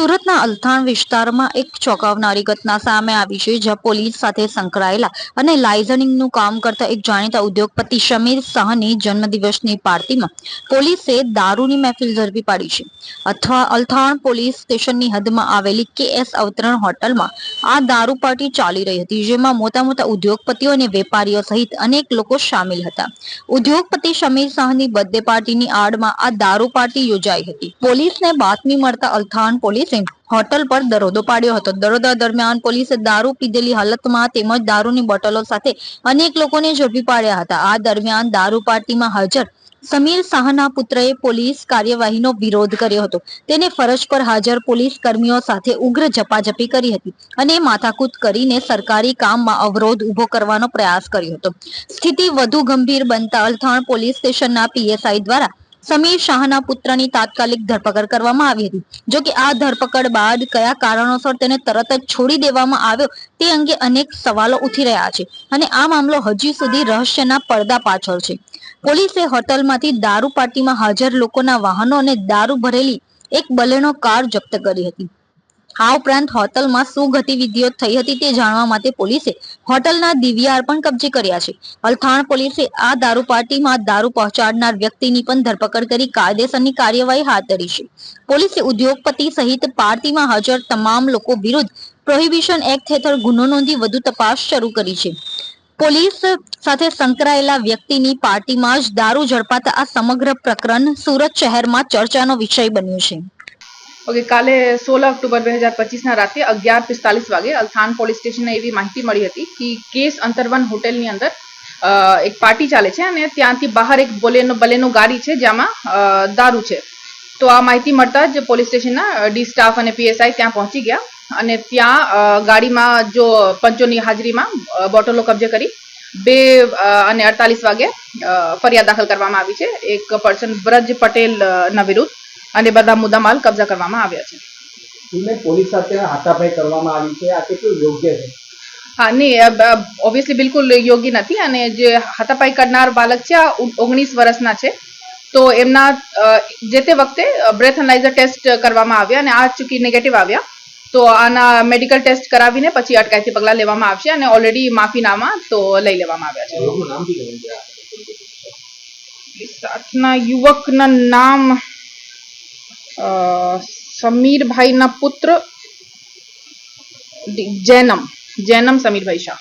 સુરતના અલથાણ વિસ્તારમાં એક ચોંકાવનારી ઘટના સામે આવી છે, જ્યાં પોલીસ સાથે સંકળાયેલા અને લાઇઝનિંગનું કામ કરતા એક જાણીતા ઉદ્યોગપતિ શમીર સહની જન્મદિવસની પાર્ટીમાં પોલીસે દારૂની મહેફિલ ઝડપી પાડી છે. અથવા, અલથાણ પોલીસ સ્ટેશનની હદમાં આવેલી કેએસ અવતરણ હોટલમાં આ દારૂ પાર્ટી ચાલી રહી હતી, જેમાં મોટા મોટા ઉદ્યોગપતિઓ અને વેપારીઓ સહિત અનેક લોકો સામેલ હતા. ઉદ્યોગપતિ શમીર શાહની બર્થડે પાર્ટીની આડમાં આ દારૂ પાર્ટી યોજાઈ હતી. પોલીસને બાતમી મળતા અલથાણ પોલીસે હોટલ પર દરોડો પાડ્યો હતો. દરોડા દરમિયાન પોલીસે દારૂ પીધેલી હાલતમાં તેમજ દારૂની બોટલો સાથે અનેક લોકોને ઝડપી પાડ્યા હતા. આ દરમિયાન દારૂ પાર્ટીમાં હાજર સમીર શાહના પુત્રએ પોલીસ કાર્યવાહીનો વિરોધ કર્યો હતો. તેને ફરજ પર હાજર પોલીસ કર્મીઓ સાથે ઉગ્ર ઝપાઝપી કરી હતી અને માથાકૂત કરીને સરકારી કામમાં અવરોધ ઊભો કરવાનો પ્રયાસ કર્યો હતો. સ્થિતિ વધુ ગંભીર બનતા અલથાણ પોલીસ સ્ટેશનના પીએસઆઈ દ્વારા સમીર શાહના પુત્રની તાત્કાલિક ધરપકડ કરવામાં આવી હતી. જો કે આ ધરપકડ બાદ કયા કારણોસર તેને તરત જ છોડી દેવામાં આવ્યો તે અંગે અનેક સવાલો ઉઠી રહ્યા છે અને આ મામલો હજી સુધી રહસ્યના પડદા પાછળ છે. પોલીસે હોટલમાંથી દારૂ પાર્ટીમાં હાજર લોકોના વાહનો અને દારૂ ભરેલી એક બલેનો કાર જપ્ત કરી હતી. આ ઉપરાંત હોટલમાં શું ગતિવિધિઓ થઈ હતી તે જાણવા માટે પોલીસે હોટલના દિવ્યાર પણ કબજે કર્યા છે. અલથાણ પોલીસે આ દારૂ પાર્ટીમાં દારૂ પહોંચાડનાર વ્યક્તિની પણ ધરપકડ કરી કાયદેસરની કાર્યવાહી હાથ ધરી છે. પોલીસે ઉદ્યોગપતિ સહિત પાર્ટીમાં હાજર તમામ લોકો વિરુદ્ધ પ્રોહિબિશન એક્ટ હેઠળ ગુનો નોંધી વધુ તપાસ શરૂ કરી છે. પોલીસ સાથે સંકળાયેલા વ્યક્તિની પાર્ટીમાં જ દારૂ ઝડપાતા આ સમગ્ર પ્રકરણ સુરત શહેરમાં ચર્ચાનો વિષય બન્યું છે. ઓકે કાલે સોળ ઓક્ટોબર બે હજાર પચીસના રાત્રે અગિયાર પિસ્તાલીસ વાગે અલથાણ પોલીસ સ્ટેશને એવી માહિતી મળી હતી કે કેસ અંતરવન હોટેલની અંદર એક પાર્ટી ચાલે છે અને ત્યાંથી બહાર એક બોલેનો, બલેનો ગાડી છે જેમાં દારૂ છે. તો આ માહિતી મળતા જ પોલીસ સ્ટેશનના ડી સ્ટાફ અને પીએસઆઈ ત્યાં પહોંચી ગયા અને ત્યાં ગાડીમાં જો પંચોની હાજરીમાં બોટલો કબજે કરી બે અને અડતાલીસ વાગે ફરિયાદ દાખલ કરવામાં આવી છે. એક પર્સન બ્રજ પટેલના વિરુદ્ધ અને બધા મુદ્દામાલ કબજા કરવામાં આવ્યા છે. પોલીસ સાથે હાથાપાઈ કરવામાં આવી છે. આ કેટલું યોગ્ય છે? હા નહીં ઓબ્વિયસલી બિલકુલ યોગ્ય નથી અને જે હાથાપાઈ કરનાર બાળક છે આ ઓગણીસ વર્ષના છે. તો એમના જે તે વખતે બ્રેથ એનાલાઇઝર ટેસ્ટ કરવામાં આવ્યા અને આ ચૂકી નેગેટિવ આવ્યા. તો આના મેડિકલ ટેસ્ટ કરાવીને પછી અટકાયતી પગલાં લેવામાં આવશે અને ઓલરેડી માફીનામા તો લઈ લેવામાં આવ્યા છે. સાથના યુવકના નામ સમીરભાઈના પુત્ર જૈનમ જૈનમ સમીરભાઈ શાહ.